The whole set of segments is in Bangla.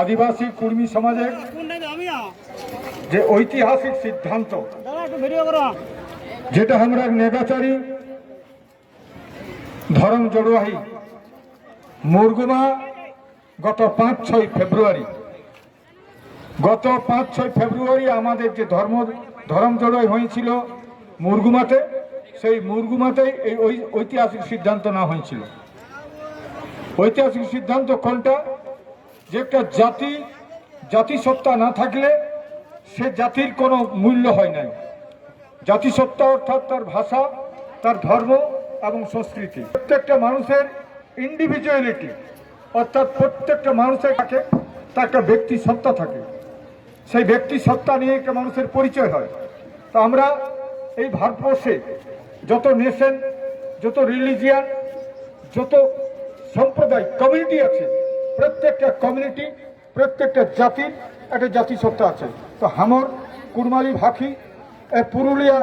আদিবাসী কুর্মী সমাজের যে ঐতিহাসিক সিদ্ধান্ত, যেটা আমরা নেগাচারী, ধরম জড়ুয়াহি মুরগুমা গত পাঁচ ছয় ফেব্রুয়ারি, গত পাঁচ ছয় ফেব্রুয়ারি আমাদের যে ধর্ম, ধরম জড়াই হয়েছিল মুরগুমাতে, সেই মুরগুমাতেই এই ঐতিহাসিক সিদ্ধান্ত না হয়েছিল। ঐতিহাসিক সিদ্ধান্ত কোনটা? যে একটা জাতি, জাতিসত্তা না থাকলে সে জাতির কোনো মূল্য হয় নাই। জাতিসত্তা অর্থাৎ তার ভাষা, তার ধর্ম এবং সংস্কৃতি। প্রত্যেকটা মানুষের ইন্ডিভিজুয়ালিটি অর্থাৎ প্রত্যেকটা মানুষের থাকে, তার একটা ব্যক্তি সত্তা থাকে। সেই ব্যক্তি সত্তা নিয়ে একটা মানুষের পরিচয় হয়। তো আমরা এই ভারতবর্ষে যত নেশন যত রিলিজিয়ান যত সম্প্রদায় কমিউনিটি আছে প্রত্যেকটা কমিউনিটি প্রত্যেকটা জাতির একটা জাতিসত্তা আছে। তো হামর, কুরমালি, ভাখি, এ পুরুলিয়া,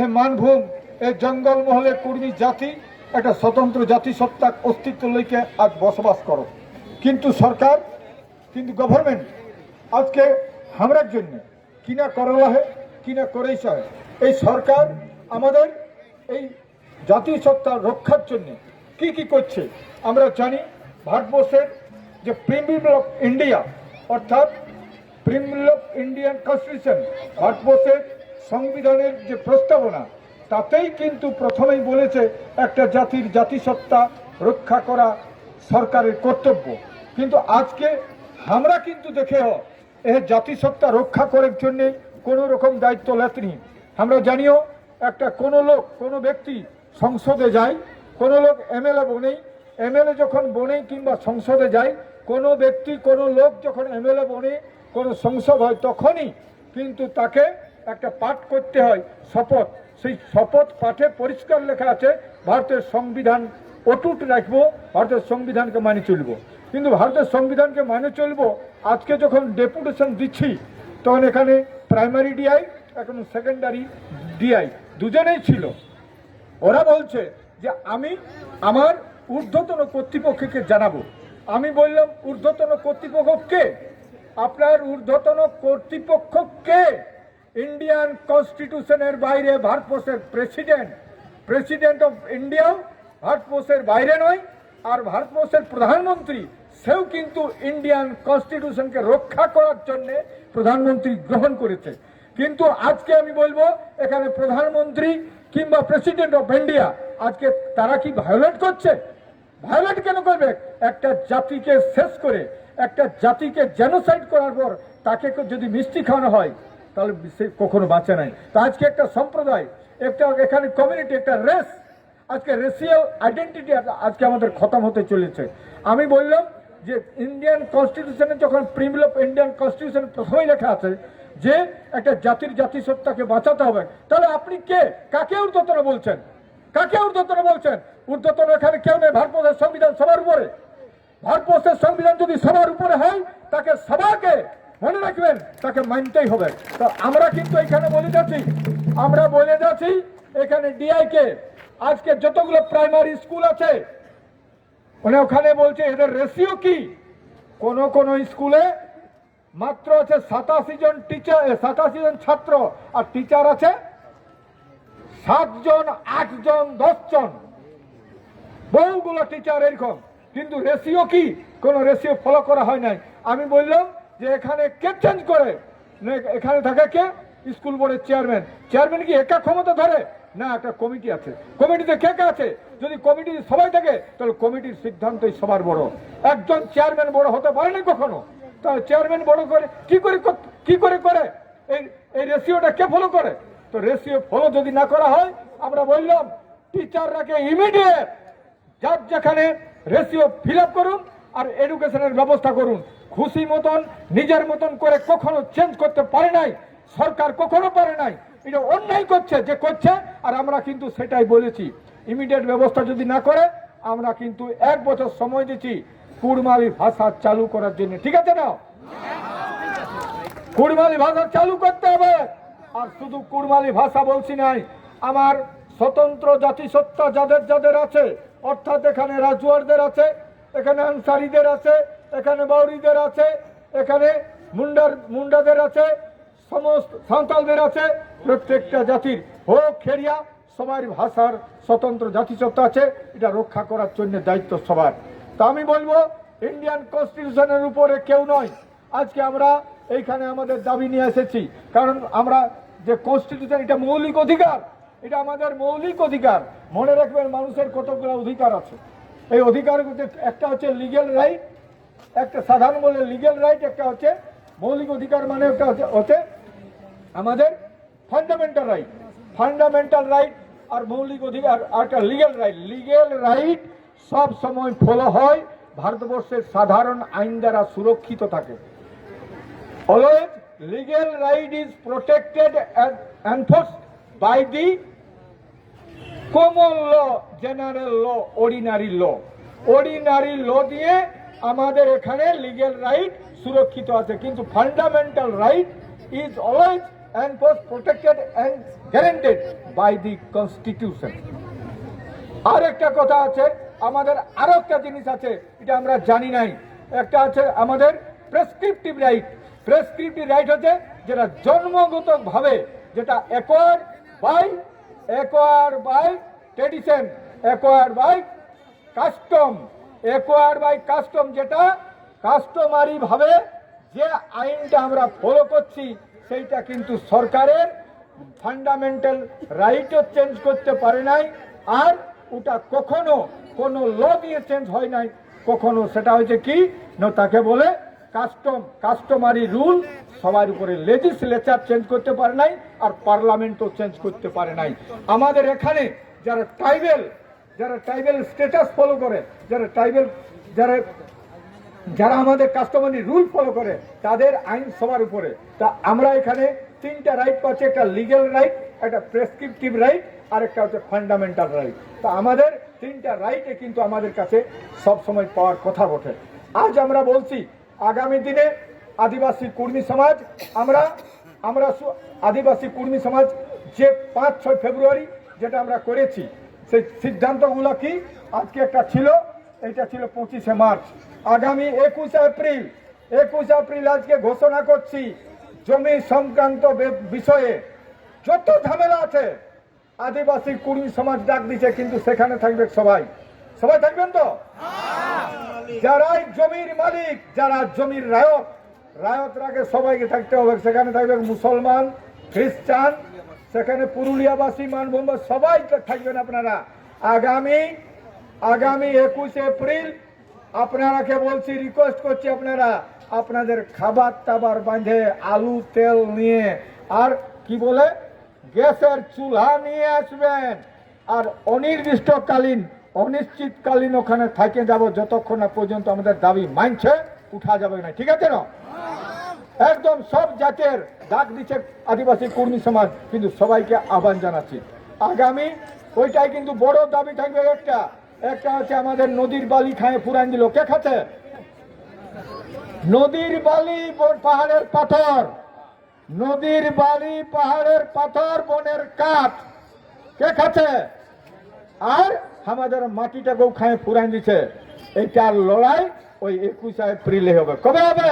এ মানভূম, এ জঙ্গলমহলে কুর্মী জাতি একটা স্বতন্ত্র জাতিসত্তার অস্তিত্ব লইকে আজ বসবাস করো। কিন্তু সরকার, কিন্তু গভর্নমেন্ট আজকে আমরার জন্য কিনা করলা হয় কিনা করেই হয় এই সরকার আমাদের এই জাতিসত্তা রক্ষার জন্য কি কি করছে, আমরা জানি। ভারতবর্ষের যে প্রিমিল অফ ইন্ডিয়া অর্থাৎ প্রিমিল অফ ইন্ডিয়ান কনস্টিটিউশন ভারতবর্ষের সংবিধানের যে প্রস্তাবনা, তাতেই কিন্তু প্রথমেই বলেছে একটা জাতির জাতিসত্তা রক্ষা করা সরকারের কর্তব্য। কিন্তু আজকে আমরা কিন্তু দেখে এ জাতিসত্তা রক্ষা করার জন্যে কোনো রকম দায়িত্ব লেতনি আমরা জানিও, একটা কোনো লোক, কোনো ব্যক্তি সংসদে যায়, কোনো লোক এমএলএ বনেই, এমএলএ যখন বনেই কিংবা সংসদে যায় কোনো ব্যক্তি, কোনো লোক যখন এমএলএ বনে কোনো সংসদ হয় তখনই কিন্তু তাকে একটা পাঠ করতে হয়, শপথ। সেই শপথ পাঠে পরিষ্কার লেখা আছে, ভারতের সংবিধান অটুট রাখব, ভারতের সংবিধানকে মানে চলব। কিন্তু ভারতের সংবিধানকে মানে চলব, আজকে যখন ডেপুটেশন দিচ্ছি, তখন এখানে প্রাইমারি ডিআই এখন সেকেন্ডারি ডিআই দুজনেই ছিল। ওরা বলছে যে, আমি আমার ঊর্ধ্বতন কর্তৃপক্ষকে জানাব। আমি বললাম, ঊর্ধ্বতন কর্তৃপক্ষ কে আপনার ঊর্ধ্বতন কর্তৃপক্ষ কে ইন্ডিয়ান কনস্টিটিউশনের বাইরে, ভারতবর্ষের প্রেসিডেন্ট প্রেসিডেন্ট অফ ইন্ডিয়াও ভারতবর্ষের বাইরে নয়, আর ভারতবর্ষের প্রধানমন্ত্রী, সেও কিন্তু ইন্ডিয়ান কনস্টিটিউশনকে রক্ষা করার জন্যে প্রধানমন্ত্রী গ্রহণ করেছে। কিন্তু আজকে আমি বলব, এখানে প্রধানমন্ত্রী কিংবা প্রেসিডেন্ট অফ ইন্ডিয়া আজকে তারা কি ভায়োলেট করছে? ভায়োলেট কেন করবে? একটা জাতিকে শেষ করে, একটা জাতিকে জেনোসাইড করার পর তাকে যদি মিষ্টি খাওয়ানো হয়, তাহলে সে কখনো বাঁচে নাই। তো আজকে একটা সম্প্রদায়, একটা এখানে কমিউনিটি একটা রেস আজকে রেসিয়াল আইডেন্টিটি আজকে আমাদের খতম হতে চলেছে। আমি বললাম যে ইন্ডিয়ান কনস্টিটিউশনে যখন প্রিমিল অফ ইন্ডিয়ান কনস্টিটিউশন প্রথমেই লেখা আছে যে একটা জাতির জাতিসত্তাকে বাঁচাতে হবে, তাহলে আপনি কে? কাকে ঊর্ধ্বতন বলছেন? কাকে ঊর্ধ্বতন বলছেন? ঊর্ধ্বতন এখানে কেউ নেই ভারতবর্ষের সংবিধান সবার উপরে। ভারতবর্ষের সংবিধান যদি সবার উপরে হয়, তাকে সবাইকে মনে রাখবেন, তাকে মানতেই হবে। তো আমরা কিন্তু এখানে বলে যাচ্ছি, আমরা বলে যাচ্ছি, এখানে ডিআই কে আজকে যতগুলো প্রাইমারি স্কুল আছে মানে ওখানে বলছে এদের রেশিও কি? কোন কোন স্কুলে মাত্র আছে সাতাশি জন টিচার সাতাশি জন ছাত্র, আর টিচার আছে সাতজন, আটজন, দশজন। বহুগুলো টিচার এরকম। কিন্তু রেশিও কি? কোন রেশিও ফলো করা হয় নাই। আমি বললাম যে এখানে কে চেঞ্জ করে? এখানে থাকে কে? স্কুল বোর্ডের চেয়ারম্যান চেয়ারম্যান কি একা ক্ষমতা ধরে? না, একটা কমিটি আছে। কমিটিতে কে কে আছে? যদি কমিটি সবাই থাকে, তাহলে কমিটির সিদ্ধান্তই সবার বড়। একজন চেয়ারম্যান বড় হতে পারে না কখনো? তাহলে চেয়ারম্যান বড় করে কি কর- কি করে করে? এই এই রেশিওটা কে ফলো করে? তো রেশিও ফলো যদি না করা হয়, আমরা বললাম টিচাররাকে ইমিডিয়েট যার যেখানে রেশিও ফিল করুন আর এডুকেশনের ব্যবস্থা করুন। খুশি মতন, নিজের মতন করে কখনো চেঞ্জ করতে পারে নাই, সরকার কখনো পারে নাই। এটা অন্যায় করছে, যে করছে, আর আমরা কিন্তু সেটাই বলেছি। ইমিডিয়েট ব্যবস্থা যদি না করে, আমরা কিন্তু এক বছর সময় দিচ্ছি কুড়মালি ভাষা চালু করার জন্য। ঠিক আছে না? কুড়মালি ভাষা চালু করতে হবে। আর শুধু কুড়মালি ভাষা বলছি নাই, আমার স্বতন্ত্র জাতিসত্তা যাদের যাদের আছে, অর্থাৎ এখানে রাজুয়ারদের আছে, এখানে আনসারিদের আছে, এখানে বাউরিদের আছে, এখানে মুন্ডার, মুন্ডাদের আছে, সমস্ত সাঁওতালদের আছে, প্রত্যেকটা জাতির হোক, খেরিয়া, সবার ভাষার স্বতন্ত্র জাতিসত্তা আছে, এটা রক্ষা করার জন্য দায়িত্ব সবার। তা আমি বলব ইন্ডিয়ান কনস্টিটিউশনের উপরে কেউ নয়। আজকে আমরা এইখানে আমাদের দাবি নিয়ে এসেছি। কারণ আমরা যে কনস্টিটিউশন এটা মৌলিক অধিকার। এটা আমাদের মৌলিক অধিকার। মনে রাখবেন, মানুষের কতগুলো অধিকার আছে। এই অধিকার একটা হচ্ছে লিগেল রাইট একটা সাধারণ বলে লিগেল রাইট একটা হচ্ছে মৌলিক অধিকার মানে একটা হচ্ছে আমাদের ফান্ডামেন্টাল রাইট ফান্ডামেন্টাল রাইট আর মৌলিক অধিকার, আর একটা লিগেল রাইট লিগেল রাইট সব সময় ফলো হয়, ভারতবর্ষের সাধারণ আইন দ্বারা সুরক্ষিত থাকে। Always legal right is protected and enforced by the common law, general law, ordinary law. ordinary law দিয়ে আমাদের এখানে লিগেল রাইট সুরক্ষিত আছে কিন্তু fundamental right is always enforce protected and guaranteed by the constitution আর একটা কথা আছে আমাদের আরও একটা জিনিস আছে এটা আমরা জানি নাই। একটা আছে আমাদের প্রেসক্রিপটিভ রাইট প্রেসক্রিপটিভ রাইট হচ্ছে, যেটা জন্মগত ভাবে যেটা acquire by acquire by tradition acquire by custom acquire by custom যেটা কাস্টমারি ভাবে যে আইনটা আমরা ফলো করছি, সেইটা কিন্তু সরকারের ফান্ডামেন্টাল রাইটও চেঞ্জ করতে পারে নাই, আর ওটা কখনো কোনো ল দিয়ে চেঞ্জ হয় নাই, কখনো সেটা হয়েছে কি? না, তাকে বলে কাস্টম কাস্টমারি রুল সবার উপরে লেজিসলেচার চেঞ্জ করতে পারে নাই আর পার্লামেন্টও চেঞ্জ করতে পারে নাই। আমাদের এখানে যারা ট্রাইবেল যারা ট্রাইবেল স্ট্যাটাস ফলো করে, যারা ট্রাইবেল যারা যারা আমাদের কাস্টমারি রুল ফলো করে, তাদের আইন সবার উপরে। তা আমরা এখানে তিনটা রাইট পাচ্ছি, একটা লিগেল রাইট একটা প্রেসক্রিপটিভ রাইট আর একটা হচ্ছে ফান্ডামেন্টাল রাইট তা আমাদের তিনটা রাইটে কিন্তু আমাদের কাছে সব সময় পাওয়ার কথা বটে। আজ আমরা বলছি আগামী দিনে আদিবাসী কর্মী সমাজ, আমরা আমরা আদিবাসী কর্মী সমাজ যে পাঁচ, ছয় ফেব্রুয়ারি যেটা আমরা করেছি, সেই সিদ্ধান্তগুলো কি? আজকে একটা ছিল, এটা ছিল পঁচিশে মার্চ। আগামী একুশে এপ্রিল একুশে এপ্রিল আজকে ঘোষণা করছি, জমি সংক্রান্ত বিষয়ে যত ঝামেলা আছে, আদিবাসী কুর্মী সমাজ ডাক দিছে, কিন্তু সেখানে থাকবে সবাই। সবাই থাকবেন তো? যারাই জমির মালিক, যারা জমির রায়ত রায়ত রাগে সবাইকে থাকতে হবে। সেখানে থাকবে মুসলমান, খ্রিস্টান, সেখানে পুরুলিয়াবাসী মানভূম সবাই থাকবেন আপনারা। আগামী আগামী একুশে এপ্রিল আপনারাকে বলছি রিকোয়েস্ট করছি আপনারা, আপনাদের খাবার টাবার বাঁধে আলু, তেল নিয়ে। আর কি বলে, গ্যাসের চুলা নিয়ে আসবেন। আর অনির্দিষ্টকালীন অনিশ্চিতকালীন ওখানে থাকে যাব যতক্ষণ না পর্যন্ত আমাদের দাবি মানছে, উঠা যাবে না। ঠিক আছে না? একদম সব জাতের ডাক দিচ্ছে আদিবাসী কর্মী সমাজ, কিন্তু সবাইকে আহ্বান জানাচ্ছি। আগামী, ওইটাই কিন্তু বড় দাবি থাকবে একটা। একটা হচ্ছে আমাদের নদীর বালি খায় পুরান দিল। কে খাচ্ছে? নদীর বালি পাহাড়ের পাথর। নদীর বালি পাহাড়ের পাথর, বনের কাঠ। কে খাচ্ছে? আর আমাদের মাটিটাকেও খায় পুরান দিছে এইটার লড়াই ওই একুশে এপ্রিলে হবে। কবে হবে?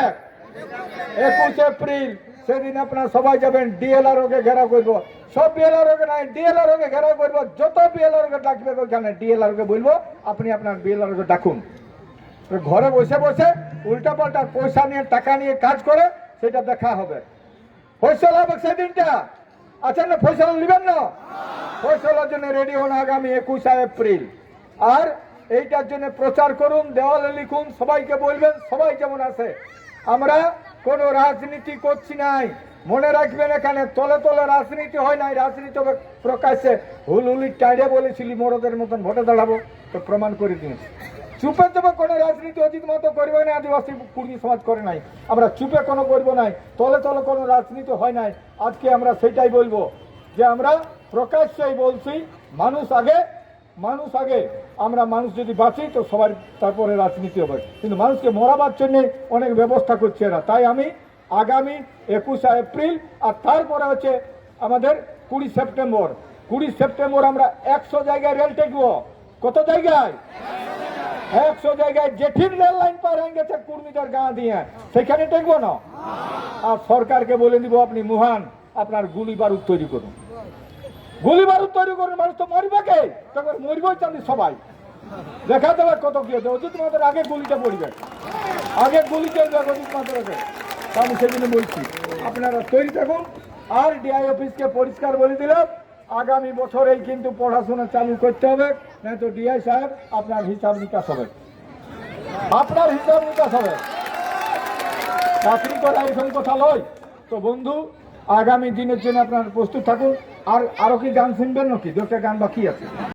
একুশ এপ্রিল। সেদিন আপনারা সবাই যাবেন, ডিএলআর ওকে ঘেরাও করব। সব বিএলআর ওকে নাই, ডিএলআর ওকে ঘেরাও করব। যত বিএলআর ওকে ডাকবে ওখানে ডিএলআর ওকে বলব, আপনি আপনার বিএলআর ওকে ডাকুন। ঘরে বসে বসে উল্টা পাল্টা পয়সা নিয়ে, টাকা নিয়ে কাজ করে সেটা দেখা হবে। ফয়সলা হবে সেদিনটা। আচ্ছা না, ফয়সলা নেবেন না? ফয়সলার জন্য রেডি হন আগামী একুশে এপ্রিল। আর এইটার জন্য প্রচার করুন, দেওয়ালে লিখুন, সবাইকে বলবেন, সবাই যেমন আছে। আমরা কোনো রাজনীতি করছি নাই। মনে রাখবেন এখানে তলে তলে রাজনীতি হয় নাই, রাজনীতি প্রকাশ্যে। হুলহুলি টাইডে বলেছিলি, মরদের মতন ভোটে দাঁড়াবো। তো প্রমাণ করে দিয়েছি চুপে চুপে কোনো রাজনীতি অজিত মতো করবে না, আদিবাসী কুর্মী সমাজ করে নাই। আমরা চুপে কোনো করব নাই, তলে তলে কোনো রাজনীতি হয় নাই। আজকে আমরা সেটাই বলব যে আমরা প্রকাশ্যেই বলছি, মানুষ আগে মানুষ আগে। আমরা মানুষ যদি বাঁচি, তো সবার তারপরে রাজনীতি হবে। কিন্তু মানুষকে মরাবার জন্য অনেক ব্যবস্থা করছে এরা। তাই আমি আগামী একুশে এপ্রিল, আর তারপরে হচ্ছে আমাদের কুড়ি সেপ্টেম্বর। কুড়ি সেপ্টেম্বর আমরা একশো জায়গায় রেল টেকবো। কত জায়গায়? একশো জায়গায় জেঠির রেল লাইন পার হয়ে গেছে কর্মীদের গা দিয়ে। সেখানে টেকবো না? আর সরকারকে বলে দিব, আপনি মুহান, আপনার গুলি বারুদ তৈরি করুন। গুলি বারুদ তৈরি করুন, মানুষ তো মরবে কে? তখন মরবই চান্দি সবাই। দেখা দেবে কত কি হচ্ছে অজিত মাদের আগে গুলিটা পড়বে। আগে গুলি চলবে অজিত মাদের আমি সেদিন বলছি আপনারা তৈরি থাকুন। আর ডিআই অফিসকে পরিষ্কার বলে দিলাম, আগামী বছরেই কিন্তু পড়াশোনা চালু করতে হবে। নয়তো ডিআই সাহেব, আপনার হিসাব নিকাশ হবে। আপনার হিসাব নিকাশ হবে। চাকরি করা এরকম কথা নয়। তো বন্ধু, আগামী দিনের জন্য আপনার প্রস্তুত থাকুন। আর আরও কি গান শুনবেন নাকি? দুটা গান বাকি আছে।